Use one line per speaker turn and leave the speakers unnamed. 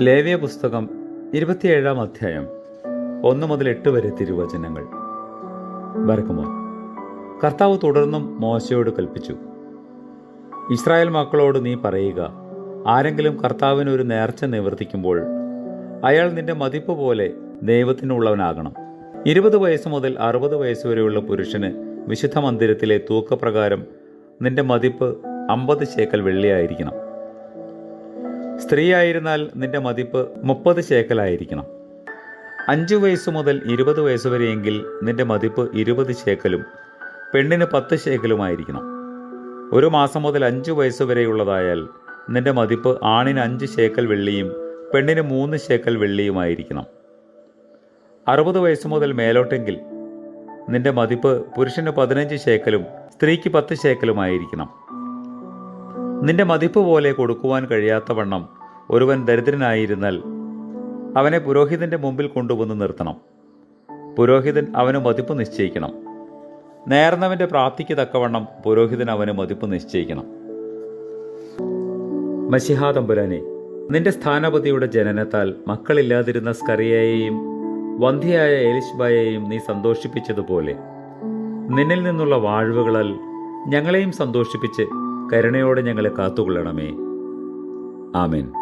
ലേവ്യ പുസ്തകം ഇരുപത്തിയേഴാം അധ്യായം ഒന്ന് മുതൽ എട്ട് വരെ തിരുവചനങ്ങൾ. ബർക്കുമോ കർത്താവ് തുടർന്നും മോശയോട് കൽപ്പിച്ചു. ഇസ്രായേൽ മക്കളോട് നീ പറയുക ആരെങ്കിലും കർത്താവിന് ഒരു നേർച്ച നിവർത്തിക്കുമ്പോൾ അയാൾ നിന്റെ മതിപ്പ് പോലെ ദൈവത്തിനുള്ളവനാകണം. ഇരുപത് വയസ്സ് മുതൽ അറുപത് വയസ്സ് വരെയുള്ള പുരുഷന് വിശുദ്ധ മന്ദിരത്തിലെ തൂക്കപ്രകാരം നിന്റെ മതിപ്പ് അമ്പത് ശേക്കൽ വെള്ളിയായിരിക്കണം. സ്ത്രീയായിരുന്നാൽ നിന്റെ മതിപ്പ് മുപ്പത് ശേക്കലായിരിക്കണം. അഞ്ചു വയസ്സ് മുതൽ ഇരുപത് വയസ്സ് വരെയെങ്കിൽ നിന്റെ മതിപ്പ് ഇരുപത് ശേക്കലും പെണ്ണിന് പത്ത് ശേക്കലുമായിരിക്കണം. ഒരു മാസം മുതൽ അഞ്ച് വയസ്സ് വരെയുള്ളതായാൽ നിന്റെ മതിപ്പ് ആണിന് അഞ്ച് ശേക്കൽ വെള്ളിയും പെണ്ണിന് മൂന്ന് ശേക്കൽ വെള്ളിയുമായിരിക്കണം. അറുപത് വയസ്സ് മുതൽ മേലോട്ടെങ്കിൽ നിന്റെ മതിപ്പ് പുരുഷന് പതിനഞ്ച് ശേക്കലും സ്ത്രീക്ക് പത്ത് ശേക്കലുമായിരിക്കണം. നിന്റെ മതിപ്പ് പോലെ കൊടുക്കുവാൻ കഴിയാത്ത വണ്ണം ഒരുവൻ ദരിദ്രനായിരുന്നാൽ അവനെ പുരോഹിതന്റെ മുമ്പിൽ കൊണ്ടുവന്ന് നിർത്തണം. പുരോഹിതൻ അവന് മതിപ്പ് നിശ്ചയിക്കണം. നേർന്നവന്റെ പ്രാപ്തിക്ക് തക്കവണ്ണം പുരോഹിതൻ അവന് മതിപ്പ് നിശ്ചയിക്കണം. മഷിഹാതമ്പുരാനെ നിന്റെ സ്ഥാനപതിയുടെ ജനനത്താൽ മക്കളില്ലാതിരുന്ന സ്കറിയയെയും വന്ധ്യയായ എലിഷ്ബായെയും നീ സന്തോഷിപ്പിച്ചതുപോലെ നിന്നിൽ നിന്നുള്ള വാഴ്വുകളാൽ ഞങ്ങളെയും സന്തോഷിപ്പിച്ച് കരുണയോടെ ഞങ്ങളെ കാത്തുകൊള്ളണമേ. ആമേൻ.